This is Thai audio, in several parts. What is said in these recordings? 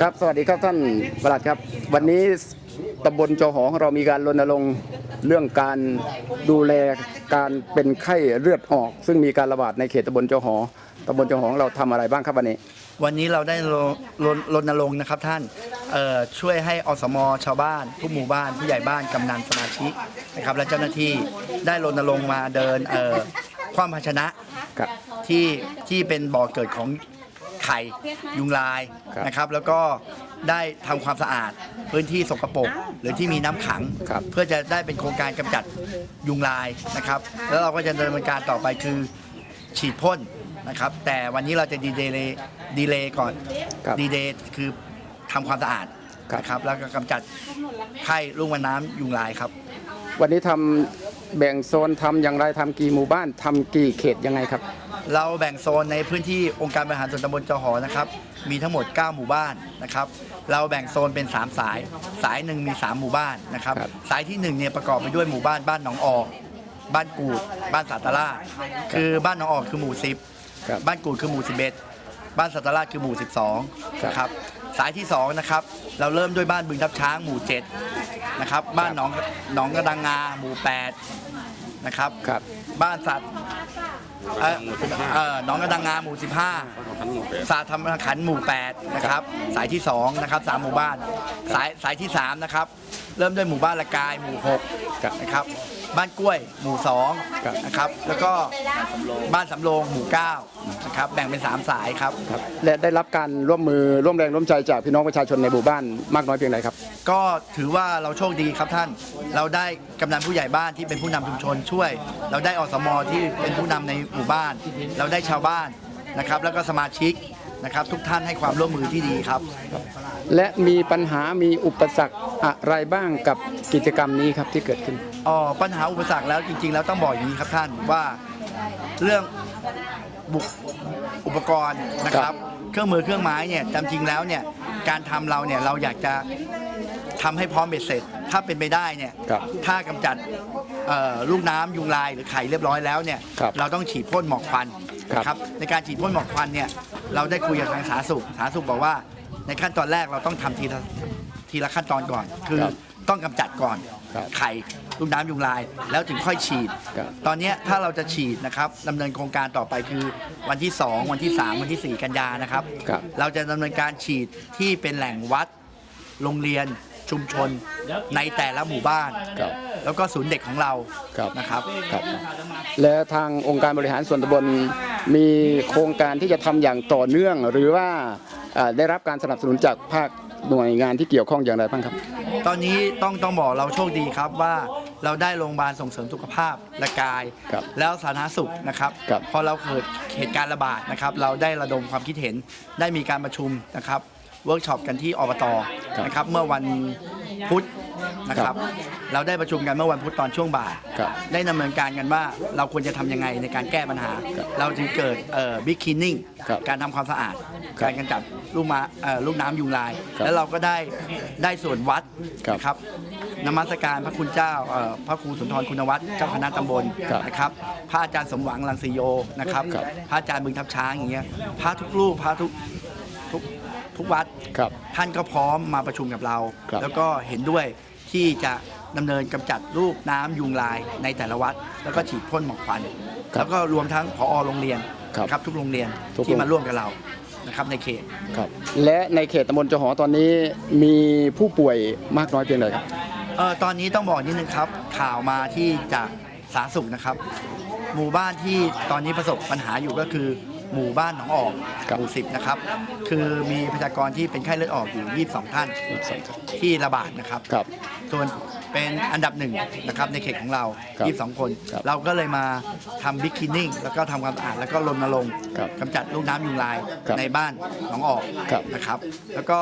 ครับสวัสดีครับท่านประหลัดครับ วันนี้ตำบลจอหอของเรามีการรณรงค์เรื่องการดูแลการเป็นไข้เลือดออก ซึ่งมีการระบาดในเขตตำบลจอหอตำบลจอหอของเราทำอะไรบ้างครับวันนี้ วันนี้เราได้รณรณรงค์นะครับท่านเอ่อช่วยให้อสมชาวบ้านทุกหมู่บ้านผู้ใหญ่บ้านกำนันสมาชิกนะครับและเจ้าหน้าที่ได้รณรงค์มาเดินเอ่อความภาชนะครับที่ที่เป็นบ่อเกิดของ ไข่ยุงลายครับนะครับ แล้วก็ได้ทำความสะอาดพื้นที่สกปรกหรือที่มีน้ำขัง ครับ เพื่อจะได้เป็นโครงการกำจัดยุงลายนะครับ แล้วเราก็จะดำเนินการต่อไปคือ ฉีดพ่นนะครับ แต่วันนี้เราจะดีเดย์ดีเลย์ก่อนครับดีเดย์คือทำความสะอาดครับ นะครับ แล้วก็กำจัดไข้ลูกวันน้ำยุงลายครับ วันนี้ทำ แบ่งโซนทำอย่างไรทำกี่หมู่บ้านทำกี่เขตยังไงครับ เราแบ่งโซนในพื้นที่องค์การบริหารส่วนตำบลจอหอนะครับ มีทั้งหมด 9 หมู่บ้านนะครับ เราแบ่งโซนเป็น 3 สาย สายหนึ่งมี 3 หมู่บ้านนะครับ ครับ สายที่1เนี่ยประกอบไปด้วยหมู่บ้านบ้านหนองออก บ้านกูด บ้านสัตตราชคือบ้านหนองออกคือหมู่ 10 ครับ บ้านกูดคือหมู่ 11 บ้านสัตตราชคือหมู่ 12ครับนะครับ สายที่2นะครับ เราเริ่มด้วยบ้านบึงทับช้างหมู่7นะครับ บ้านหนองหนองกระดังงาหมู่8นะครับ ครับ บ้านสัตว์เอ่อเอ่อหนองกระดังงาหมู่15สาธรรมขันธ์หมู่8นะครับสายที่2นะครับ3หมู่บ้านสายสายที่3นะครับเริ่มด้วยหมู่บ้านละกายหมู่ครับ6นะครับ บ้านกล้วยหมู่ครับ 2นะครับแล้วก็บ้านสำโรงหมู่9นะครับแบ่งเป็น 3 สายครับครับ และได้รับการร่วมมือร่วมแรงร่วมใจจากพี่น้องประชาชนในหมู่บ้านมากน้อยเพียงไรครับ ก็ถือว่าเราโชคดีครับท่าน เราได้กำนันผู้ใหญ่บ้านที่เป็นผู้นำชุมชนช่วย เราได้อสมที่เป็นผู้นำในหมู่บ้าน เราได้ชาวบ้านนะครับ แล้วก็สมาชิกนะครับ ทุกท่านให้ความร่วมมือที่ดีครับ และมีปัญหามีอุปสรรคอะไรบ้างกับกิจกรรมนี้ครับที่เกิดขึ้น อ๋อปัญหาอุปสรรคแล้วจริง ๆ แล้วต้องบอกอย่างนี้ครับท่านว่าเรื่องบุกอุปกรณ์นะคครัรับบเครื่องมือเครื่องไม้เนี่ยจริงๆแล้วเนี่ยการทำเราเนี่ยเราอยากจะทำให้พร้อมเบ็ดเสร็จ ถ้าเป็นไปได้เนี่ยครับถ้ากำจัดเอ่อลูกน้ำยุงลายหรือไข่เรียบร้อยแล้วเนี่ยครับเราต้องฉีดพ่นหมอกควันครับ นะครับในการฉีดพ่นหมอกควันเนี่ยเราได้คุยกับทางสาธารณสุขสาธารณสุขบอกว่าในขั้นตอนแรกเราต้องทำทีละทีละขั้นตอนก่อน คือครับ ต้องกำจัดก่อน ครับไข่ลูกน้ำยุงลาย แล้วถึงค่อยฉีด ครับ ตอนเนี้ยถ้าเราจะฉีดนะครับดำเนินโครงการต่อไปคือวันที่ 2 วันที่ 3 วันที่ 4 กันยานะครับ ครับ เราจะดำเนินการฉีดที่เป็นแหล่งวัด โรงเรียนชุมชนในแต่ละหมู่บ้าน ครับแล้วก็ศูนย์เด็กของเราครับ นะครับ ครับ และทางองค์การบริหารส่วนตำบลมีโครงการที่จะทำอย่างต่อเนื่อง หรือว่าอ่าได้รับการสนับสนุนจากภาคหน่วยงานที่เกี่ยวข้องอย่างไรบ้างครับ ตอนนี้ต้องต้องบอกเราโชคดีครับว่าเราได้โรงพยาบาลส่งเสริมสุขภาพและกาย ครับแล้วสาธารณสุขนะครับ ครับพอเราเกิดเหตุการณ์ระบาดนะครับ เราได้ระดมความคิดเห็นได้มีการประชุมนะครับเวิร์กช็อปกันที่อบตครับ นะครับ เมื่อวันพุธ นะครับ เราได้ประชุมกันเมื่อวันพุธตอนช่วงบ่าย ครับได้ดำเนินการกันว่าเราควรจะทำยังไงในการแก้ปัญหาครับเราจึงเกิดบิ๊กคินนิ่งครับการทำความสะอาด ครับการกำจัดลูกมาเอ่อลูกน้ำยุงลาย ครับแล้วเราก็ได้ได้ส่วนวัดครับนะครับนมัสการพระคุณเจ้าเอ่อพระครูสุนทรคุณวัฒน์เจ้าคณะตำบลครับนะครับพระอาจารย์สมหวังลังสีโยนะครับครับ พระอาจารย์บึงทับช้างอย่างเงี้ยพระทุกรูปพระทุก ทุกทุกวัดครับ ท่านก็พร้อมมาประชุมกับเรา ครับ แล้วก็เห็นด้วยที่จะดำเนินกำจัดรูปน้ำยุงลายในแต่ละวัด แล้วก็ฉีดพ่นหมอกควันครับแล้วก็รวมทั้งผอโรงเรียนครับนะครับทุกโรงเรียนทุกที่โรง มาร่วมกับเรานะครับในเขต ครับ และในเขตตำบลจอหอตอนนี้มีผู้ป่วยมากน้อยเพียงใดครับ เออตอนนี้ต้องบอกนิดนึงครับ ข่าวมาที่จากสาธารณสุขนะครับ หมู่บ้านที่ตอนนี้ประสบปัญหาอยู่ก็คือ หมู่บ้านหนองออกครับหมู่สิบนะครับ คือมีประชากรที่เป็นไข้เลือดออกอยู่ 22 ท่านที่ระบาดนะครับครับ ส่วนเป็นอันดับหนึ่งนะครับในเขตของเรา ครับ22 คน ครับเราก็เลยมาทำบิ๊กคินนิ่งแล้วก็ทำความสะอาดแล้วก็รณรงค์ครับกำจัดลูกน้ำยุงลายครับในบ้านหนองออกครับนะครับ แล้วก็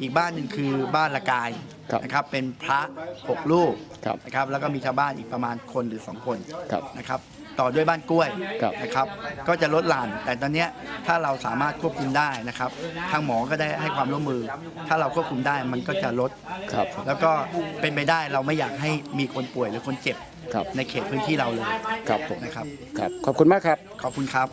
อีกบ้านหนึ่งคือบ้านละกายครับนะครับเป็นพระหกลูกครับนะครับแล้วก็มีชาวบ้านอีกประมาณคนหรือ2คนครับ นะครับ ต่อด้วยบ้านกล้วยครับ นะครับ ก็จะลดหลั่นแต่ตอนเนี้ยถ้าเราสามารถควบคุมได้นะครับ ทางหมอก็ได้ให้ความร่วมมือ ถ้าเราควบคุมได้มันก็จะลด ครับแล้วก็เป็นไปได้เราไม่อยากให้มีคนป่วยหรือคนเจ็บครับในเขตพื้นที่เราเลยครับผมนะครับ ครับ ขอบคุณมากครับ ขอบคุณครับ